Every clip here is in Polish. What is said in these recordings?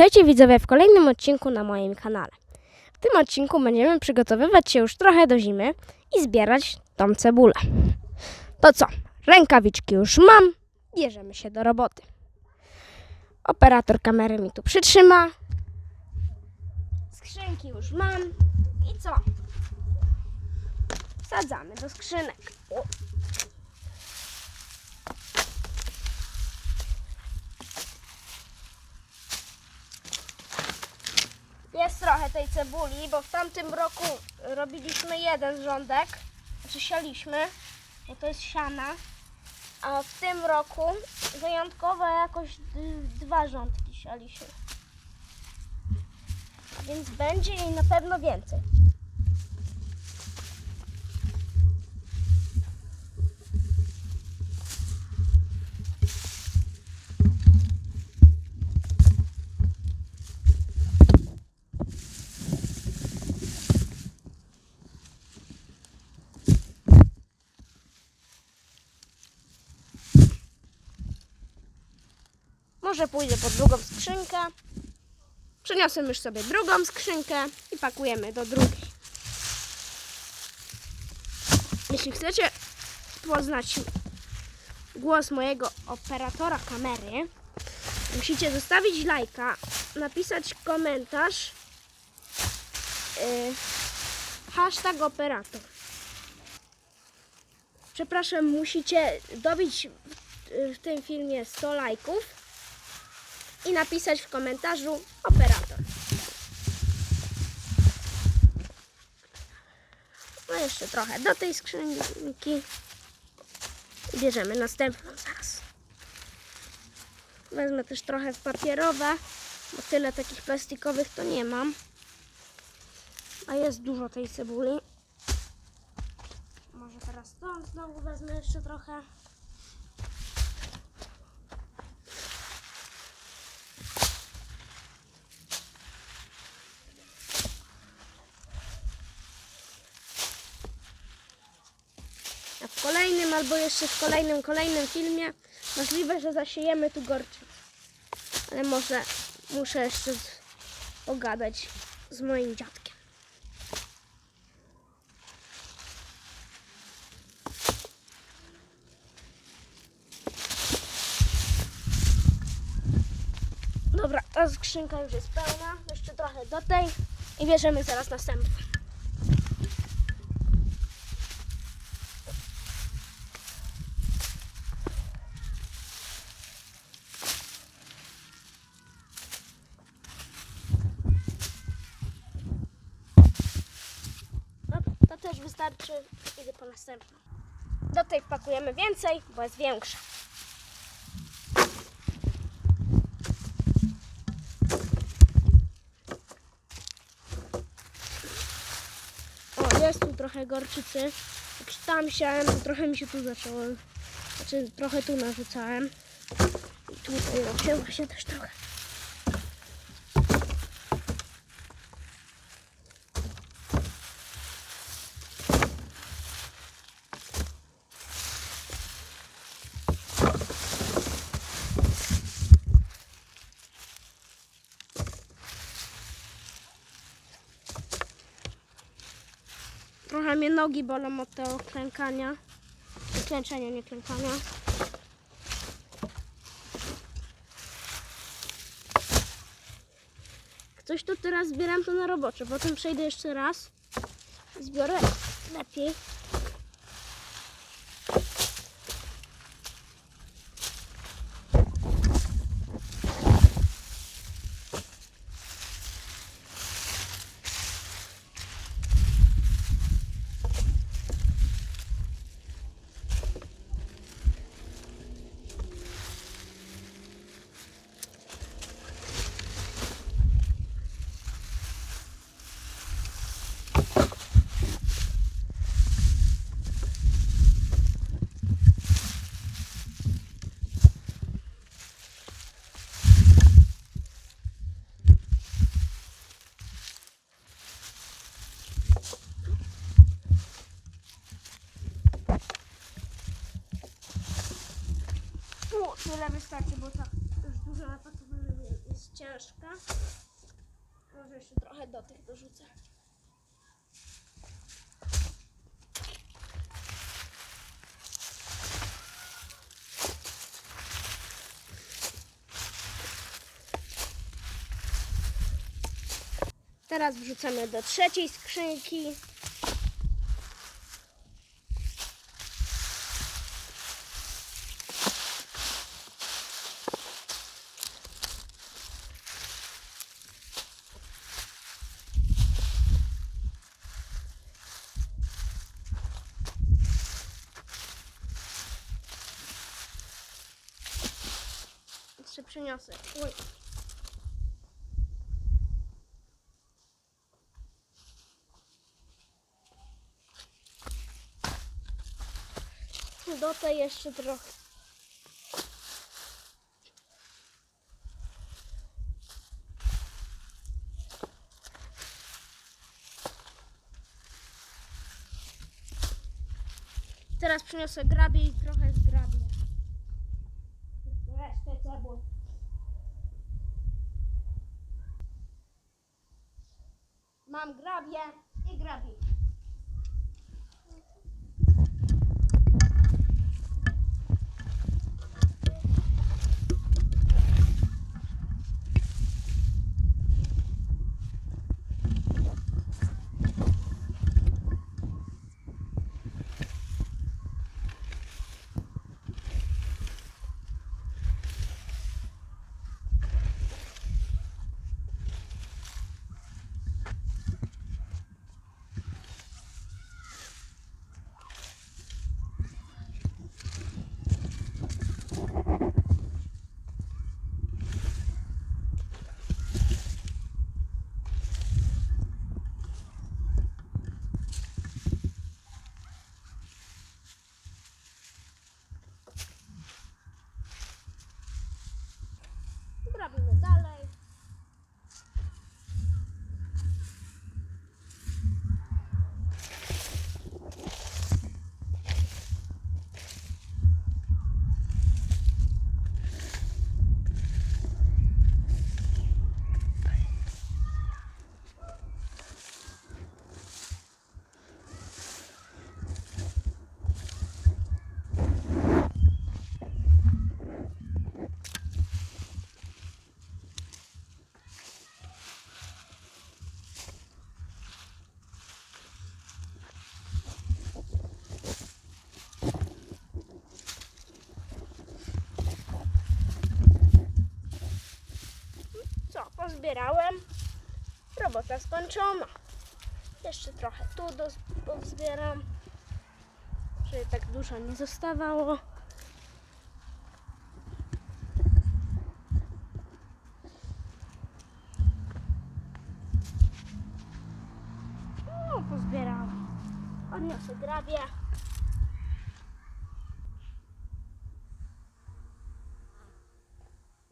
Witajcie widzowie w kolejnym odcinku na moim kanale. W tym odcinku będziemy przygotowywać się już trochę do zimy i zbierać tą cebulę. To co? Rękawiczki już mam, bierzemy się do roboty. Operator kamery mi tu przytrzyma. Skrzynki już mam. I co? Wsadzamy do skrzynek. O. Jest trochę tej cebuli, bo w tamtym roku robiliśmy jeden rządek, znaczy sialiśmy, bo to jest siana, a w tym roku wyjątkowo jakoś dwa rządki sialiśmy. Więc będzie jej na pewno więcej. Może pójdę po drugą skrzynkę. Przeniosłem już sobie drugą skrzynkę i pakujemy do drugiej. Jeśli chcecie poznać głos mojego operatora kamery, musicie zostawić lajka, napisać komentarz yy, hashtag operator. Przepraszam, musicie dobić w, w tym filmie 100 lajków i napisać w komentarzu operator. No jeszcze trochę do tej skrzynki. Bierzemy następną zaraz. Wezmę też trochę w papierowe, bo tyle takich plastikowych to nie mam. A jest dużo tej cebuli. Może teraz stąd znowu wezmę jeszcze trochę. A w kolejnym albo jeszcze w kolejnym, kolejnym filmie możliwe, że zasiejemy tu gorczycę. Ale może muszę jeszcze z, pogadać z moim dziadkiem. Dobra, ta skrzynka już jest pełna. Jeszcze trochę do tej i bierzemy zaraz następną. No, to też wystarczy. Idę po następną. Do tej pakujemy więcej, bo jest większa. O, jest tu trochę gorczycy. Jak tam siałem, to trochę mi się tu zaczęło. Znaczy, trochę tu narzucałem. I tutaj zaczęło się też trochę. Trochę mnie nogi bolą od tego klękania. Klęczenia, nie klękania. Coś tu teraz zbieram to na robocze. Potem przejdę jeszcze raz. Zbiorę lepiej. Tu tyle wystarczy, bo tak już dużo napakowane jest ciężka. Może jeszcze trochę do tych dorzucę. Teraz wrzucamy do trzeciej skrzynki. Jeszcze przyniosę. Oj. Do tej jeszcze trochę. Teraz przyniosę grabie i trochę zgrabię. Mam grabie i grabie. Pozbierałem. Robota skończona. Jeszcze trochę tu pozbieram, żeby tak dużo nie zostawało. No, pozbierałem. Odniosę grabie.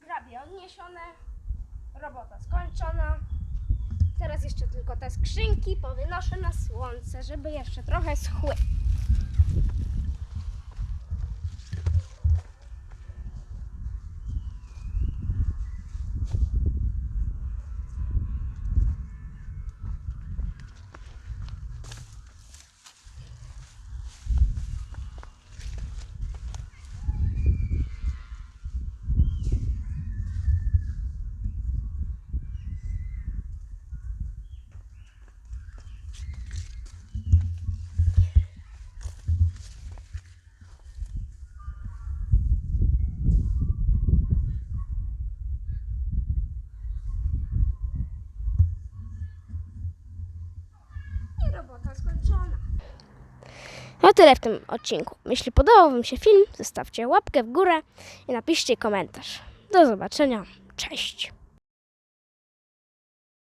Grabie odniesione. Robota skończona. Teraz jeszcze tylko te skrzynki powynoszę na słońce, żeby jeszcze trochę schły. Robota skończona. No tyle w tym odcinku. Jeśli podobał Wam się film, zostawcie łapkę w górę i napiszcie komentarz. Do zobaczenia. Cześć.